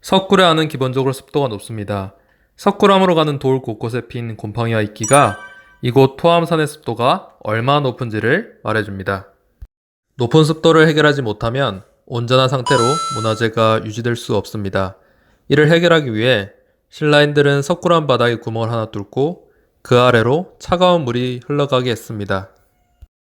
석굴의 안은 기본적으로 습도가 높습니다. 석굴암으로 가는 돌 곳곳에 핀 곰팡이와 이끼가 이곳 토암산의 습도가 얼마나 높은지를 말해줍니다. 높은 습도를 해결하지 못하면 온전한 상태로 문화재가 유지될 수 없습니다. 이를 해결하기 위해 신라인들은 석굴암 바닥에 구멍을 하나 뚫고 그 아래로 차가운 물이 흘러가게 했습니다.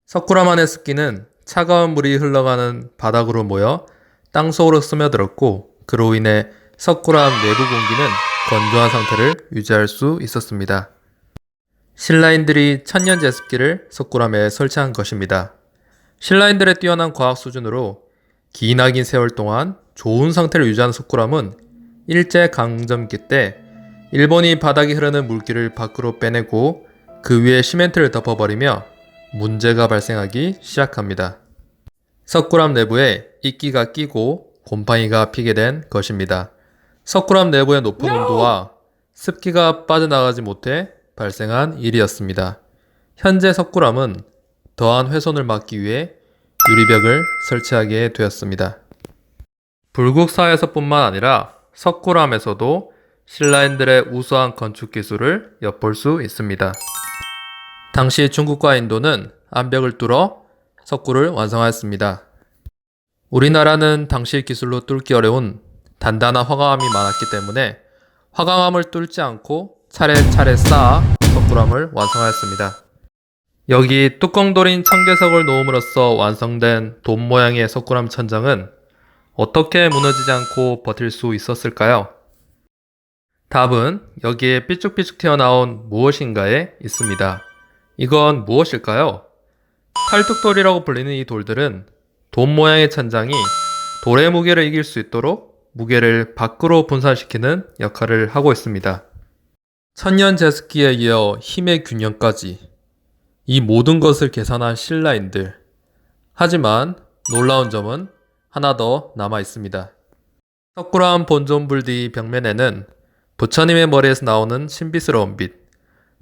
석굴암 안의 습기는 차가운 물이 흘러가는 바닥으로 모여 땅속으로 스며들었고 그로 인해 석굴암 내부 공기는 건조한 상태를 유지할 수 있었습니다. 신라인들이 천년 제습기를 석굴암에 설치한 것입니다. 신라인들의 뛰어난 과학 수준으로 기나긴 세월 동안 좋은 상태를 유지한 석굴암은 일제 강점기 때 일본이 바닥에 흐르는 물기를 밖으로 빼내고 그 위에 시멘트를 덮어버리며 문제가 발생하기 시작합니다. 석굴암 내부에 이끼가 끼고 곰팡이가 피게 된 것입니다. 석굴암 내부의 높은 온도와 습기가 빠져나가지 못해 발생한 일이었습니다. 현재 석굴암은 더한 훼손을 막기 위해 유리벽을 설치하게 되었습니다. 불국사에서뿐만 아니라 석굴암에서도 신라인들의 우수한 건축 기술을 엿볼 수 있습니다. 당시 중국과 인도는 암벽을 뚫어 석굴을 완성하였습니다. 우리나라는 당시 기술로 뚫기 어려운 단단한 화강암이 많았기 때문에 화강암을 뚫지 않고 차례차례 쌓아 석굴암을 완성하였습니다. 여기 뚜껑 돌인 청계석을 놓음으로써 완성된 돔 모양의 석굴암 천장은 어떻게 무너지지 않고 버틸 수 있었을까요? 답은 여기에 삐쭉삐쭉 튀어나온 무엇인가에 있습니다. 이건 무엇일까요? 탈뚝돌이라고 불리는 이 돌들은 돔 모양의 천장이 돌의 무게를 이길 수 있도록 무게를 밖으로 분산시키는 역할을 하고 있습니다. 천년 제습기에 이어 힘의 균형까지 이 모든 것을 계산한 신라인들. 하지만 놀라운 점은 하나 더 남아 있습니다. 석굴암 본존불 뒤 벽면에는 부처님의 머리에서 나오는 신비스러운 빛,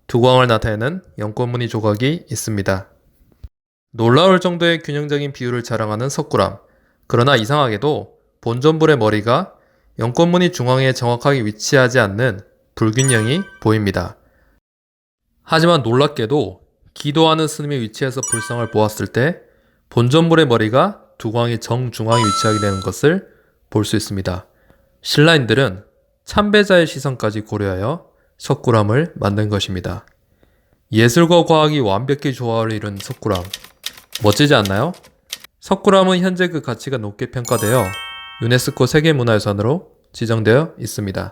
두광을 나타내는 연꽃무늬 조각이 있습니다. 놀라울 정도의 균형적인 비율을 자랑하는 석굴암. 그러나 이상하게도 본전불의 머리가 연꽃무늬 중앙에 정확하게 위치하지 않는 불균형이 보입니다. 하지만 놀랍게도 기도하는 스님의 위치에서 불상을 보았을 때 본전불의 머리가 두광이 정중앙에 위치하게 되는 것을 볼 수 있습니다. 신라인들은 참배자의 시선까지 고려하여 석굴암을 만든 것입니다. 예술과 과학이 완벽히 조화를 이룬 석굴암. 멋지지 않나요? 석굴암은 현재 그 가치가 높게 평가되어 유네스코 세계문화유산으로 지정되어 있습니다.